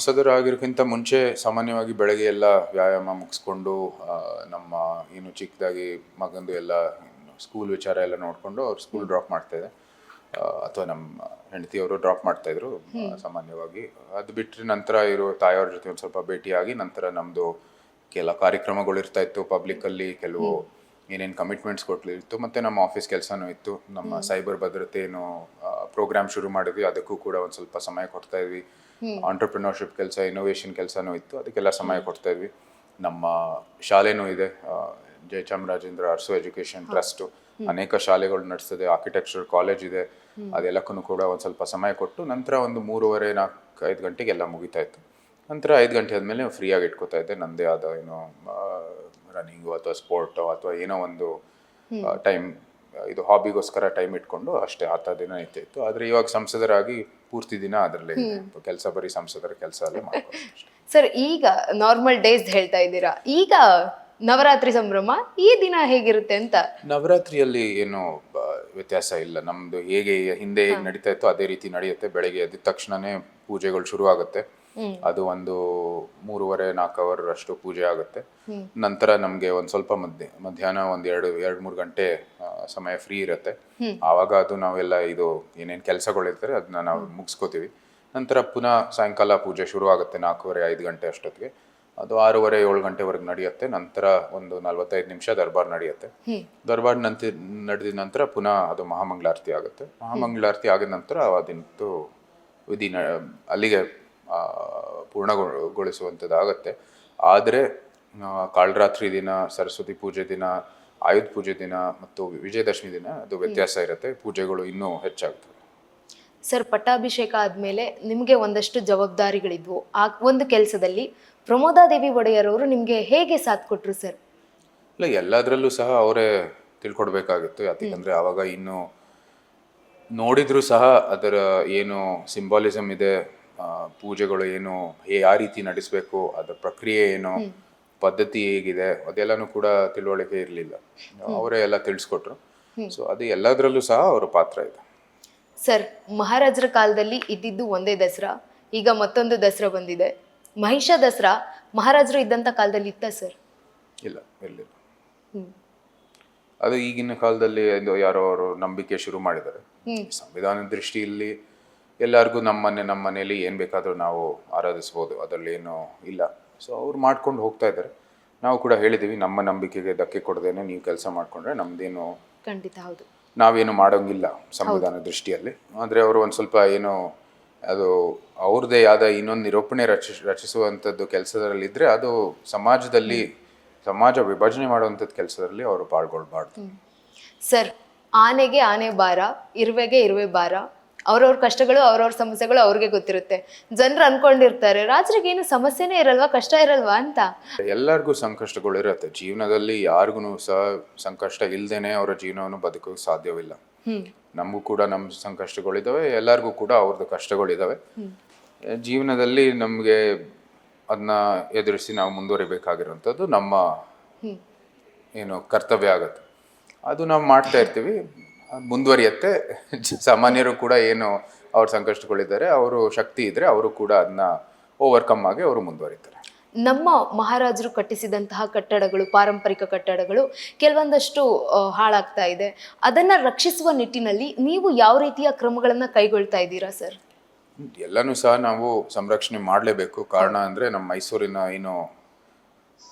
ಸಂಸದರಾಗಿರೋಕ್ಕಿಂತ ಮುಂಚೆ ಸಾಮಾನ್ಯವಾಗಿ ಬೆಳಗ್ಗೆ ಎಲ್ಲ ವ್ಯಾಯಾಮ ಮುಗಿಸ್ಕೊಂಡು ನಮ್ಮ ಏನು ಚಿಕ್ಕದಾಗಿ ಮಗಂದು ಎಲ್ಲ ಸ್ಕೂಲ್ ವಿಚಾರ ಎಲ್ಲ ನೋಡಿಕೊಂಡು ಅವ್ರು ಸ್ಕೂಲ್ ಡ್ರಾಪ್ ಮಾಡ್ತಾಯಿದ್ದೆ ಅಥವಾ ನಮ್ಮ ಹೆಂಡತಿಯವರು ಡ್ರಾಪ್ ಮಾಡ್ತಾಯಿದ್ರು ಸಾಮಾನ್ಯವಾಗಿ. ಅದು ಬಿಟ್ಟರೆ ನಂತರ ಇರೋ ತಾಯಿಯವ್ರ ಜೊತೆ ಒಂದು ಸ್ವಲ್ಪ ಭೇಟಿಯಾಗಿ ನಂತರ ನಮ್ಮದು ಕೆಲ ಕಾರ್ಯಕ್ರಮಗಳು ಇರ್ತಾ ಇತ್ತು ಪಬ್ಲಿಕ್ಕಲ್ಲಿ ಕೆಲವು ಏನೇನು ಕಮಿಟ್ಮೆಂಟ್ಸ್ ಕೊಟ್ಲಿತ್ತು ಮತ್ತು ನಮ್ಮ ಆಫೀಸ್ ಕೆಲಸನೂ ಇತ್ತು. ನಮ್ಮ ಸೈಬರ್ ಭದ್ರತೆ ಏನು ಪ್ರೋಗ್ರಾಮ್ ಶುರು ಮಾಡಿದ್ವಿ. ಅದಕ್ಕೂ ಕೂಡ ಒಂದು ಸ್ವಲ್ಪ ಸಮಯ ಕೊಡ್ತಾ ಇದ್ವಿ. ಆಂಟರ್ಪ್ರಿನರ್ಶಿಪ್ ಕೆಲಸ ಇನೋವೇಷನ್ ಕೆಲಸನೂ ಇತ್ತು. ಅದಕ್ಕೆಲ್ಲ ಸಮಯ ಕೊಡ್ತಾ ಇದ್ವಿ. ನಮ್ಮ ಶಾಲೆನೂ ಇದೆ. ಜಯಚಾಮರಾಜೇಂದ್ರ ಅರ್ಸು ಎಜುಕೇಷನ್ ಟ್ರಸ್ಟು ಅನೇಕ ಶಾಲೆಗಳು ನಡೆಸ್ತದೆ. ಆರ್ಕಿಟೆಕ್ಚರ್ ಕಾಲೇಜ್ ಇದೆ. ಅದೆಲ್ಲಕ್ಕೂ ಕೂಡ ಒಂದು ಸ್ವಲ್ಪ ಸಮಯ ಕೊಟ್ಟು ನಂತರ ಒಂದು ಮೂರುವರೆ ನಾಲ್ಕು ಐದು ಗಂಟೆಗೆ ಎಲ್ಲ ಮುಗಿತಾ ಇತ್ತು. ನಂತರ ಐದು ಗಂಟೆ ಆದಮೇಲೆ ಫ್ರೀಯಾಗಿ ಇಟ್ಕೋತಾ ಇದ್ದೆ. ನಂದೇ ಆದ ಏನೋ ರನ್ನಿಂಗು ಅಥವಾ ಸ್ಪೋರ್ಟು ಅಥವಾ ಏನೋ ಒಂದು ಟೈಮ್ ಇದು ಹಾಬಿಗೋಸ್ಕರ ಟೈಮ್ ಇಟ್ಕೊಂಡು ಅಷ್ಟೇ ಆತ ದಿನ ಇತ್ತು ಆದರೆ ಇವಾಗ ಸಂಸದರಾಗಿ ಪೂರ್ತಿ ದಿನ ಅದರಲ್ಲಿ ಕೆಲಸ ಬರೀ ಸಂಸದರ ಕೆಲಸ ಅಲ್ಲೇ ಸರ್ ಈಗ ನಾರ್ಮಲ್ ಡೇಸ್ ಹೇಳ್ತಾ ಇದ್ದೀರಾ? ಈಗ ನವರಾತ್ರಿ ಸಂಭ್ರಮ ಈ ದಿನ ಹೇಗಿರುತ್ತೆ ಅಂತ? ನವರಾತ್ರಿಯಲ್ಲಿ ಏನು ವ್ಯತ್ಯಾಸ ಇಲ್ಲ. ನಮ್ದು ಹೇಗೆ ಹಿಂದೆ ಹೇಗೆ ನಡೀತಾ ಇತ್ತು ಅದೇ ರೀತಿ ನಡೆಯುತ್ತೆ. ಬೆಳಗ್ಗೆ ಎದ್ದ ತಕ್ಷಣನೇ ಪೂಜೆಗಳು ಶುರು ಆಗುತ್ತೆ ಅದು ಒಂದು ಮೂರುವರೆ ನಾಲ್ಕು ಅವರ್ ಅಷ್ಟು ಪೂಜೆ ಆಗುತ್ತೆ. ನಂತರ ನಮಗೆ ಒಂದ್ ಸ್ವಲ್ಪ ಮಧ್ಯ ಮಧ್ಯಾಹ್ನ ಒಂದ್ ಎರಡು ಎರಡು ಮೂರು ಗಂಟೆ ಸಮಯ ಫ್ರೀ ಇರುತ್ತೆ. ಆವಾಗ ಅದು ನಾವೆಲ್ಲ ಇದು ಏನೇನು ಕೆಲಸಗಳಿರ್ತಾರೆ ಅದನ್ನ ನಾವು ಮುಗಿಸ್ಕೋತೀವಿ. ನಂತರ ಪುನಃ ಸಾಯಂಕಾಲ ಪೂಜೆ ಶುರು ಆಗುತ್ತೆ ನಾಲ್ಕೂವರೆ ಐದು ಗಂಟೆ ಅಷ್ಟೊತ್ತಿಗೆ. ಅದು ಆರೂವರೆ ಏಳು ಗಂಟೆವರೆಗೆ ನಡೆಯುತ್ತೆ. ನಂತರ ಒಂದು ನಲವತ್ತೈದು ನಿಮಿಷ ದರ್ಬಾರ್ ನಡೆಯುತ್ತೆ. ದರ್ಬಾರ್ ನಂತರ ನಡೆದ ನಂತರ ಪುನಃ ಅದು ಮಹಾಮಂಗಳಾರತಿ ಆಗುತ್ತೆ. ಮಹಾಮಂಗಳಾರತಿ ಆಗಿದ ನಂತರ ಅದಿಂತು ವಿಧಿ ಅಲ್ಲಿಗೆ ಪೂರ್ಣಗೊಳಿಸುವಂಥದ್ದಾಗತ್ತೆ. ಪೂರ್ಣಗೊಳಿಸುವಂಥದ್ದು ಆಗುತ್ತೆ ಆದರೆ ಕಾಳರಾತ್ರಿ ದಿನ ಸರಸ್ವತಿ ಪೂಜೆ ದಿನ ಆಯುಧ ಪೂಜೆ ದಿನ ಮತ್ತು ವಿಜಯದಶಮಿ ದಿನ ಅದು ವ್ಯತ್ಯಾಸ ಇರುತ್ತೆ. ಪೂಜೆಗಳು ಇನ್ನೂ ಹೆಚ್ಚಾಗ್ತವೆ. ಸರ್ ಪಟ್ಟಾಭಿಷೇಕ ಆದ್ಮೇಲೆ ನಿಮಗೆ ಒಂದಷ್ಟು ಜವಾಬ್ದಾರಿಗಳಿದ್ವು. ಆ ಒಂದು ಕೆಲಸದಲ್ಲಿ ಪ್ರಮೋದಾದೇವಿ ಒಡೆಯರ್ ಅವರು ನಿಮಗೆ ಹೇಗೆ ಸಾಥ್ ಕೊಟ್ಟರು ಸರ್? ಇಲ್ಲ ಎಲ್ಲದರಲ್ಲೂ ಸಹ ಅವರೇ ತಿಳ್ಕೊಡ್ಬೇಕಾಗಿತ್ತು. ಯಾಕಂದರೆ ಆವಾಗ ಇನ್ನು ನೋಡಿದ್ರು ಸಹ ಅದರ ಏನು ಸಿಂಬಾಲಿಸಮ್ ಇದೆ ಪೂಜೆಗಳು ಏನು ಯಾವ ರೀತಿ ನಡೆಸಬೇಕು ಅದರ ಪ್ರಕ್ರಿಯೆ ಏನು ಪದ್ಧತಿ ಹೇಗಿದೆ ಅದೆಲ್ಲನೂ ಕೂಡ ತಿಳುವಳಿಕೆ ಇರಲಿಲ್ಲ. ಅವರೇ ಎಲ್ಲ ತಿಳಿಸ್ಕೊಟ್ರು. ಸೊ ಅದು ಎಲ್ಲದರಲ್ಲೂ ಸಹ ಅವರ ಪಾತ್ರ ಇದೆ. ಸರ್ ಮಹಾರಾಜರ ಕಾಲದಲ್ಲಿ ಇದ್ದಿದ್ದು ಒಂದೇ ದಸರಾ ಈಗ ಮತ್ತೊಂದು ದಸರಾ ಬಂದಿದೆ. ಮಹಿಷ ದಸರಾ ಮಹಾರಾಜರು ಇದ್ದಂಥ ಕಾಲದಲ್ಲಿ ಇತ್ತ ಸರ್? ಇಲ್ಲ ಇರಲಿಲ್ಲ. ಅದು ಈಗಿನ ಕಾಲದಲ್ಲಿ ಇದು ಯಾರೋ ಅವರು ನಂಬಿಕೆ ಶುರು ಮಾಡಿದ್ದಾರೆ. ಸಂವಿಧಾನದ ದೃಷ್ಟಿಯಲ್ಲಿ ಎಲ್ಲರಿಗೂ ನಮ್ಮನೆ ನಮ್ಮ ಮನೆಯಲ್ಲಿ ಏನು ಬೇಕಾದರೂ ನಾವು ಆರಾಧಿಸ್ಬೋದು ಅದರಲ್ಲಿ ಏನು ಇಲ್ಲ. ಸೊ ಅವ್ರು ಮಾಡ್ಕೊಂಡು ಹೋಗ್ತಾ ಇದ್ದಾರೆ. ನಾವು ಕೂಡ ಹೇಳಿದ್ದೀವಿ ನಮ್ಮ ನಂಬಿಕೆಗೆ ಧಕ್ಕೆ ಕೊಡದೇನೆ ನೀವು ಕೆಲಸ ಮಾಡಿಕೊಂಡ್ರೆ ನಮ್ಮದೇನು ಖಂಡಿತ ಹೌದು. ನಾವೇನು ಮಾಡೋಂಗಿಲ್ಲ ಸಂವಿಧಾನ ದೃಷ್ಟಿಯಲ್ಲಿ. ಆದರೆ ಅವರು ಒಂದು ಸ್ವಲ್ಪ ಏನೋ ಅದು ಅವ್ರದ್ದೇ ಆದ ಇನ್ನೊಂದು ನಿರೂಪಣೆ ರಚಿ ರಚಿಸುವಂಥದ್ದು ಕೆಲಸದಲ್ಲಿದ್ದರೆ ಅದು ಸಮಾಜದಲ್ಲಿ ಸಮಾಜ ವಿಭಜನೆ ಮಾಡುವಂಥದ್ದು ಕೆಲಸದಲ್ಲಿ ಅವರು ಪಾಲ್ಗೊಳ್ಬಾರ್ದು. ಸರ್ ಆನೆಗೆ ಆನೆ ಬಾರ ಇರುವೆಗೆ ಇರುವೆ ಭಾರ ಅವ್ರವ್ರ ಕಷ್ಟಗಳು ಅವ್ರವ್ರ ಸಮಸ್ಯೆಗಳು ಅವ್ರಿಗೆ ಗೊತ್ತಿರುತ್ತೆ. ಜನರು ಅನ್ಕೊಂಡಿರ್ತಾರೆ ರಾಜರಿಗೆ ಏನು ಸಮಸ್ಯೆನೇ ಇರಲ್ವಾ ಕಷ್ಟ ಇರಲ್ವಾ ಅಂತ? ಎಲ್ಲರಿಗೂ ಸಂಕಷ್ಟಗಳು ಇರುತ್ತೆ. ಜೀವನದಲ್ಲಿ ಯಾರಿಗೂ ಸಹ ಸಂಕಷ್ಟ ಇಲ್ಲದೇನೆ ಅವರ ಜೀವನವನ್ನು ಬದುಕೋಕೆ ಸಾಧ್ಯವಿಲ್ಲ. ನಮಗೂ ಕೂಡ ನಮ್ಮ ಸಂಕಷ್ಟಗಳಿದ್ದಾವೆ ಎಲ್ಲರಿಗೂ ಕೂಡ ಅವ್ರದ್ದು ಕಷ್ಟಗಳಿದ್ದಾವೆ. ಜೀವನದಲ್ಲಿ ನಮಗೆ ಅದನ್ನ ಎದುರಿಸಿ ನಾವು ಮುಂದುವರಿಬೇಕಾಗಿರುವಂಥದ್ದು ನಮ್ಮ ಏನು ಕರ್ತವ್ಯ ಆಗುತ್ತೆ. ಅದು ನಾವು ಮಾಡ್ತಾ ಇರ್ತೀವಿ. ಮುಂದುವರಿಯುತ್ತೆ. ಸಾಮಾನ್ಯರು ಕೂಡ ಏನು ಅವ್ರ ಸಂಕಷ್ಟಗಳಿದ್ದಾರೆ ಅವರು ಶಕ್ತಿ ಇದ್ದರೆ ಅವರು ಕೂಡ ಅದನ್ನ ಓವರ್ಕಮ್ ಆಗಿ ಅವರು ಮುಂದುವರಿತಾರೆ. ನಮ್ಮ ಮಹಾರಾಜರು ಕಟ್ಟಿಸಿದಂತಹ ಕಟ್ಟಡಗಳು ಪಾರಂಪರಿಕ ಕಟ್ಟಡಗಳು ಕೆಲವೊಂದಷ್ಟು ಹಾಳಾಗ್ತಾ ಇದೆ. ಅದನ್ನ ರಕ್ಷಿಸುವ ನಿಟ್ಟಿನಲ್ಲಿ ನೀವು ಯಾವ ರೀತಿಯ ಕ್ರಮಗಳನ್ನ ಕೈಗೊಳ್ತಾ ಇದ್ದೀರಾ ಸರ್? ಎಲ್ಲನೂ ಸಹ ನಾವು ಸಂರಕ್ಷಣೆ ಮಾಡಲೇಬೇಕು. ಕಾರಣ ಅಂದರೆ ನಮ್ಮ ಮೈಸೂರಿನ ಏನು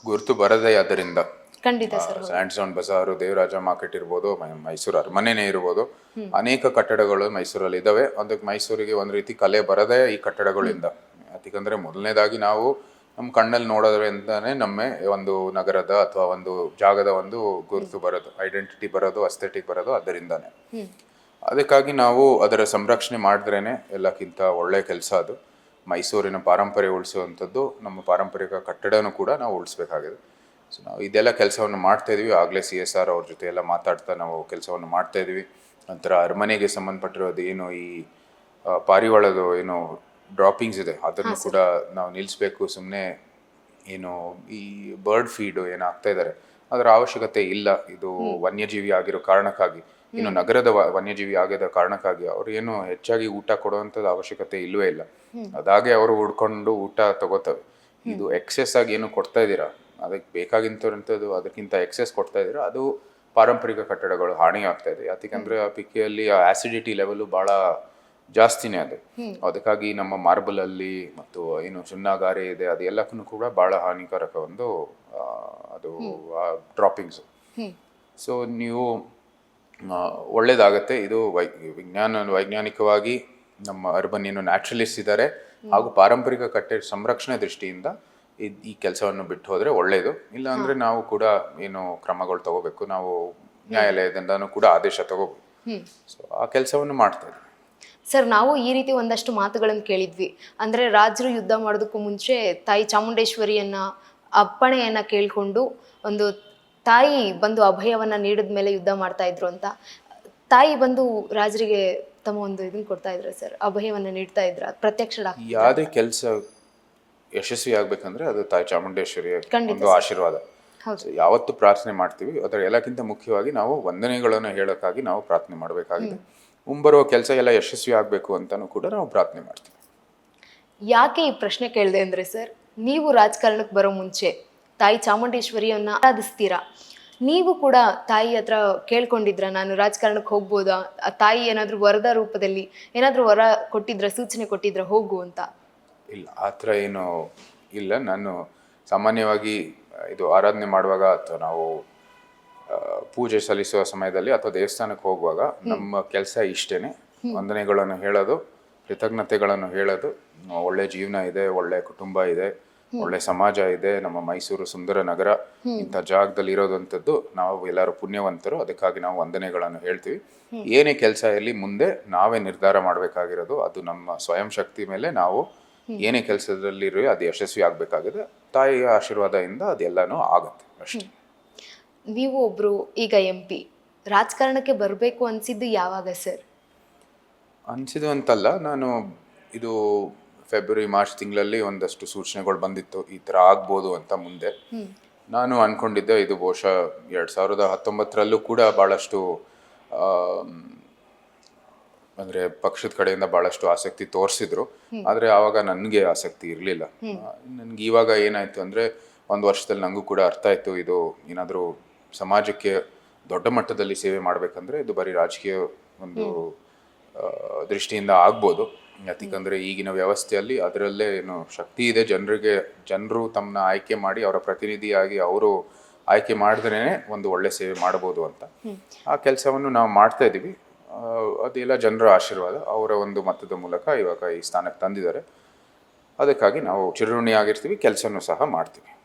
ಗುರುತು ಬರದೇ ಆದ್ದರಿಂದ ಖಂಡಿತ ಸರ್ ಸ್ಯಾಂಡ್ ಸೌಂಡ್ ಬಜಾರು ದೇವರಾಜ ಮಾರ್ಕೆಟ್ ಇರ್ಬೋದು ಮೈಸೂರು ಅರಮನೆನೇ ಇರ್ಬೋದು. ಅನೇಕ ಕಟ್ಟಡಗಳು ಮೈಸೂರಲ್ಲಿ ಇದಾವೆ. ಅದಕ್ಕೆ ಮೈಸೂರಿಗೆ ಒಂದು ರೀತಿ ಕಲೆ ಬರದೇ ಈ ಕಟ್ಟಡಗಳಿಂದ. ಯಾಕಂದ್ರೆ ಮೊದಲನೇದಾಗಿ ನಾವು ನಮ್ಮ ಕಣ್ಣಲ್ಲಿ ನೋಡೋದ್ರಿಂದಾನೆ ನಮ್ಮ ಒಂದು ನಗರದ ಅಥವಾ ಒಂದು ಜಾಗದ ಒಂದು ಗುರುತು ಬರೋದು ಐಡೆಂಟಿಟಿ ಬರೋದು ಅಸ್ಥೆಟಿಕ್ ಬರೋದು ಅದರಿಂದಾನೆ. ಅದಕ್ಕಾಗಿ ನಾವು ಅದರ ಸಂರಕ್ಷಣೆ ಮಾಡಿದ್ರೇನೆ ಎಲ್ಲಕ್ಕಿಂತ ಒಳ್ಳೆ ಕೆಲಸ ಅದು. ಮೈಸೂರಿನ ಪಾರಂಪರ್ಯ ಉಳಿಸುವಂಥದ್ದು ನಮ್ಮ ಪಾರಂಪರಿಕ ಕಟ್ಟಡನೂ ಕೂಡ ನಾವು ಉಳಿಸ್ಬೇಕಾಗಿದೆ. ಸೊ ನಾವು ಇದೆಲ್ಲ ಕೆಲಸವನ್ನು ಮಾಡ್ತಾ ಇದೀವಿ. ಆಗಲೇ ಸಿ ಎಸ್ ಆರ್ ಅವ್ರ ಜೊತೆ ಎಲ್ಲ ಮಾತಾಡ್ತಾ ನಾವು ಕೆಲಸವನ್ನು ಮಾಡ್ತಾ ಇದೀವಿ. ನಂತರ ಅರಮನೆಗೆ ಸಂಬಂಧಪಟ್ಟಿರೋದು ಏನು ಈ ಪಾರಿವಾಳದ ಏನು ಡ್ರಾಪಿಂಗ್ಸ್ ಇದೆ. ಅದನ್ನು ಕೂಡ ನಾವು ನಿಲ್ಲಿಸಬೇಕು. ಸುಮ್ಮನೆ ಏನು ಈ ಬರ್ಡ್ ಫೀಡು ಏನು ಆಗ್ತಾ ಇದ್ದಾರೆ ಅದರ ಅವಶ್ಯಕತೆ ಇಲ್ಲ. ಇದು ವನ್ಯಜೀವಿ ಆಗಿರೋ ಕಾರಣಕ್ಕಾಗಿ. ಇನ್ನು ನಗರದ ವನ್ಯಜೀವಿ ಆಗಿದ ಕಾರಣಕ್ಕಾಗಿ ಅವ್ರು ಏನು ಹೆಚ್ಚಾಗಿ ಊಟ ಕೊಡುವಂಥದ್ದು ಅವಶ್ಯಕತೆ ಇಲ್ಲವೇ ಇಲ್ಲ. ಅದಾಗೆ ಅವರು ಹುಡ್ಕೊಂಡು ಊಟ ತಗೋತವೆ. ಇದು ಎಕ್ಸೆಸ್ ಆಗಿ ಏನು ಕೊಡ್ತಾ ಇದ್ದೀರಾ? ಅದಕ್ಕೆ ಬೇಕಾಗಿಂತದ್ದು ಅದಕ್ಕಿಂತ ಎಕ್ಸೆಸ್ ಕೊಡ್ತಾ ಇದ್ದೀರಾ ಅದು ಪಾರಂಪರಿಕ ಕಟ್ಟಡಗಳು ಹಾನಿ ಆಗ್ತಾ ಇದೆ. ಯಾಕಂದ್ರೆ ಆ ಪಿಕೆಯಲ್ಲಿ ಆ ಆಸಿಡಿಟಿ ಲೆವೆಲು ಬಹಳ ಜಾಸ್ತಿನೇ ಅದು. ಅದಕ್ಕಾಗಿ ನಮ್ಮ ಮಾರ್ಬಲ್ ಅಲ್ಲಿ ಮತ್ತು ಏನು ಸುಣ್ಣಗಾರೆ ಇದೆ ಅದೆಲ್ಲಕ್ಕೂ ಕೂಡ ಬಹಳ ಹಾನಿಕಾರಕ ಒಂದು ಅದು ಡ್ರಾಪಿಂಗ್ಸ್ ಸೊ ನೀವು ಒಳ್ಳೇದಾಗತ್ತೆ. ಇದು ವೈ ವಿಜ್ಞಾನ ವೈಜ್ಞಾನಿಕವಾಗಿ ನಮ್ಮ ಅರ್ಬನ್ ಏನು ನ್ಯಾಚುರಲಿಸ್ಟ್ ಇದ್ದಾರೆ ಹಾಗೂ ಪಾರಂಪರಿಕ ಕಟ್ಟೆ ಸಂರಕ್ಷಣೆ ದೃಷ್ಟಿಯಿಂದ ಈ ಕೆಲಸವನ್ನು ಬಿಟ್ಟು ಹೋದರೆ ಒಳ್ಳೇದು. ಇಲ್ಲಾಂದ್ರೆ ನಾವು ಕೂಡ ಏನು ಕ್ರಮಗಳು ತಗೋಬೇಕು. ನಾವು ನ್ಯಾಯಾಲಯದಿಂದನೂ ಕೂಡ ಆದೇಶ ತಗೋಬೇಕು. ಸೊ ಆ ಕೆಲಸವನ್ನು ಮಾಡ್ತಾ ಇದ್ದೀವಿ ಸರ್ ನಾವು ಈ ರೀತಿ ಒಂದಷ್ಟು ಮಾತುಗಳನ್ನು ಕೇಳಿದ್ವಿ. ಅಂದ್ರೆ ರಾಜರು ಯುದ್ಧ ಮಾಡೋದಕ್ಕೂ ಮುಂಚೆ ತಾಯಿ ಚಾಮುಂಡೇಶ್ವರಿಯನ್ನ ಅಪ್ಪಣೆಯನ್ನ ಕೇಳಿಕೊಂಡು ಒಂದು ತಾಯಿ ಬಂದು ಅಭಯವನ್ನ ನೀಡಿದ ಮೇಲೆ ಯುದ್ಧ ಮಾಡ್ತಾ ಇದ್ರು ಅಂತ. ತಾಯಿ ಬಂದು ರಾಜರಿಗೆ ತಮ್ಮ ಒಂದು ಇದನ್ನ ಕೊಡ್ತಾ ಇದ್ರು ಸರ್? ಅಭಯವನ್ನ ನೀಡ್ತಾ ಇದ್ರ ಪ್ರತ್ಯಕ್ಷ ಯಾವುದೇ ಕೆಲಸ ಯಶಸ್ವಿ ಆಗ್ಬೇಕಂದ್ರೆ ಅದು ತಾಯಿ ಚಾಮುಂಡೇಶ್ವರಿಯ ಒಂದು ಆಶೀರ್ವಾದ. ಹೌದು. ಯಾವತ್ತು ಪ್ರಾರ್ಥನೆ ಮಾಡ್ತೀವಿ. ಅದರ ಎಲ್ಲಕ್ಕಿಂತ ಮುಖ್ಯವಾಗಿ ನಾವು ವಂದನೆಗಳನ್ನು ಹೇಳೋಕ್ಕಾಗಿ ನಾವು ಪ್ರಾರ್ಥನೆ ಮಾಡಬೇಕಾಗಿದೆ. ಮುಂಬರುವ ಕೆಲಸ ಎಲ್ಲ ಯಶಸ್ವಿ ಆಗಬೇಕು ಅಂತಾನೂ ಕೂಡ ನಾವು ಪ್ರಾರ್ಥನೆ ಮಾಡ್ತೀವಿ. ಯಾಕೆ ಈ ಪ್ರಶ್ನೆ ಕೇಳಿದೆ ಅಂದರೆ ಸರ್ ನೀವು ರಾಜಕಾರಣಕ್ಕೆ ಬರೋ ಮುಂಚೆ ತಾಯಿ ಚಾಮುಂಡೇಶ್ವರಿಯನ್ನು ಆರಾಧಿಸ್ತೀರಾ? ನೀವು ಕೂಡ ತಾಯಿ ಹತ್ರ ಕೇಳ್ಕೊಂಡಿದ್ರ ನಾನು ರಾಜಕಾರಣಕ್ಕೆ ಹೋಗ್ಬೋದಾ? ತಾಯಿ ಏನಾದರೂ ವರದ ರೂಪದಲ್ಲಿ ಏನಾದರೂ ವರ ಕೊಟ್ಟಿದ್ರ ಸೂಚನೆ ಕೊಟ್ಟಿದ್ರ ಹೋಗು ಅಂತ. ಇಲ್ಲ ಆ ಥರ ಏನು ಇಲ್ಲ. ನಾನು ಸಾಮಾನ್ಯವಾಗಿ ಇದು ಆರಾಧನೆ ಮಾಡುವಾಗ ಅಥವಾ ನಾವು ಆ, ಪೂಜೆ ಸಲ್ಲಿಸುವ ಸಮಯದಲ್ಲಿ ಅಥವಾ ದೇವಸ್ಥಾನಕ್ಕೆ ಹೋಗುವಾಗ ನಮ್ಮ ಕೆಲಸ ಇಷ್ಟೇನೆ. ವಂದನೆಗಳನ್ನು ಹೇಳೋದು ಕೃತಜ್ಞತೆಗಳನ್ನು ಹೇಳೋದು. ಆ, ಒಳ್ಳೆ ಜೀವನ ಇದೆ ಒಳ್ಳೆ ಕುಟುಂಬ ಇದೆ ಒಳ್ಳೆ ಸಮಾಜ ಇದೆ. ನಮ್ಮ ಮೈಸೂರು ಸುಂದರ ನಗರ ಇಂಥ ಜಾಗದಲ್ಲಿ ಇರೋದಂಥದ್ದು ನಾವು ಎಲ್ಲರೂ ಪುಣ್ಯವಂತರು. ಅದಕ್ಕಾಗಿ ನಾವು ವಂದನೆಗಳನ್ನು ಹೇಳ್ತೀವಿ. ಏನೇ ಕೆಲಸ ಇರಲಿ ಮುಂದೆ ನಾವೇ ನಿರ್ಧಾರ ಮಾಡಬೇಕಾಗಿರೋದು. ಅದು ನಮ್ಮ ಸ್ವಯಂ ಶಕ್ತಿ ಮೇಲೆ ನಾವು ಏನೇ ಕೆಲಸದಲ್ಲಿರೋ ಅದು ಯಶಸ್ವಿ ಆಗಬೇಕಾಗಿದೆ. ತಾಯಿಯ ಆಶೀರ್ವಾದದಿಂದ ಅದೆಲ್ಲನೂ ಆಗುತ್ತೆ ಅಷ್ಟೇ. ನೀವು ಒಬ್ರು ಈಗ ಎಂ ಪಿ ರಾಜಕಾರಣಕ್ಕೆ ಬರಬೇಕು ಅನ್ಸಿದ್ದು ಯಾವಾಗ ಸರ್? ಅನಿಸಿದ್ದು ಅಂತಲ್ಲ ನಾನು ಇದು ಫೆಬ್ರವರಿ ಮಾರ್ಚ್ ತಿಂಗಳಲ್ಲಿ ಒಂದಷ್ಟು ಸೂಚನೆಗಳು ಬಂದಿತ್ತು ಈ ಥರ ಆಗ್ಬೋದು ಅಂತ ಮುಂದೆ. ನಾನು ಅಂದ್ಕೊಂಡಿದ್ದೆ ಇದು ಬಹುಶಃ ಎರಡು ಸಾವಿರದ ಹತ್ತೊಂಬತ್ತರಲ್ಲೂ ಕೂಡ ಭಾಳಷ್ಟು ಅಂದರೆ ಪಕ್ಷದ ಕಡೆಯಿಂದ ಬಹಳಷ್ಟು ಆಸಕ್ತಿ ತೋರಿಸಿದ್ರು. ಆದ್ರೆ ಆವಾಗ ನನಗೆ ಆಸಕ್ತಿ ಇರಲಿಲ್ಲ. ನನ್ಗೆ ಇವಾಗ ಏನಾಯ್ತು ಅಂದ್ರೆ ಒಂದು ವರ್ಷದಲ್ಲಿ ನನಗೂ ಕೂಡ ಅರ್ಥ ಆಯ್ತು ಇದು ಏನಾದರೂ ಸಮಾಜಕ್ಕೆ ದೊಡ್ಡ ಮಟ್ಟದಲ್ಲಿ ಸೇವೆ ಮಾಡ್ಬೇಕಂದ್ರೆ ಇದು ಬರೀ ರಾಜಕೀಯ ಒಂದು ದೃಷ್ಟಿಯಿಂದ ಆಗ್ಬೋದು. ಯಾಕಂದ್ರೆ ಈಗಿನ ವ್ಯವಸ್ಥೆಯಲ್ಲಿ ಅದರಲ್ಲೇ ಏನು ಶಕ್ತಿ ಇದೆ. ಜನರಿಗೆ ಜನರು ತಮ್ಮನ್ನ ಆಯ್ಕೆ ಮಾಡಿ ಅವರ ಪ್ರತಿನಿಧಿಯಾಗಿ ಅವರು ಆಯ್ಕೆ ಮಾಡಿದ್ರೇನೆ ಒಂದು ಒಳ್ಳೆ ಸೇವೆ ಮಾಡಬಹುದು ಅಂತ. ಆ ಕೆಲಸವನ್ನು ನಾವು ಮಾಡ್ತಾ ಇದ್ದೀವಿ ಆ, ಅದೆಲ್ಲ ಜನರ ಆಶೀರ್ವಾದ, ಅವರ ಒಂದು ಮತದ ಮೂಲಕ ಇವಾಗ ಈ ಸ್ಥಾನಕ್ಕೆ ತಂದಿದ್ದಾರೆ. ಅದಕ್ಕಾಗಿ ನಾವು ಚಿರುಣಿಯಾಗಿರ್ತೀವಿ ಕೆಲಸನೂ ಸಹ ಮಾಡ್ತೀವಿ.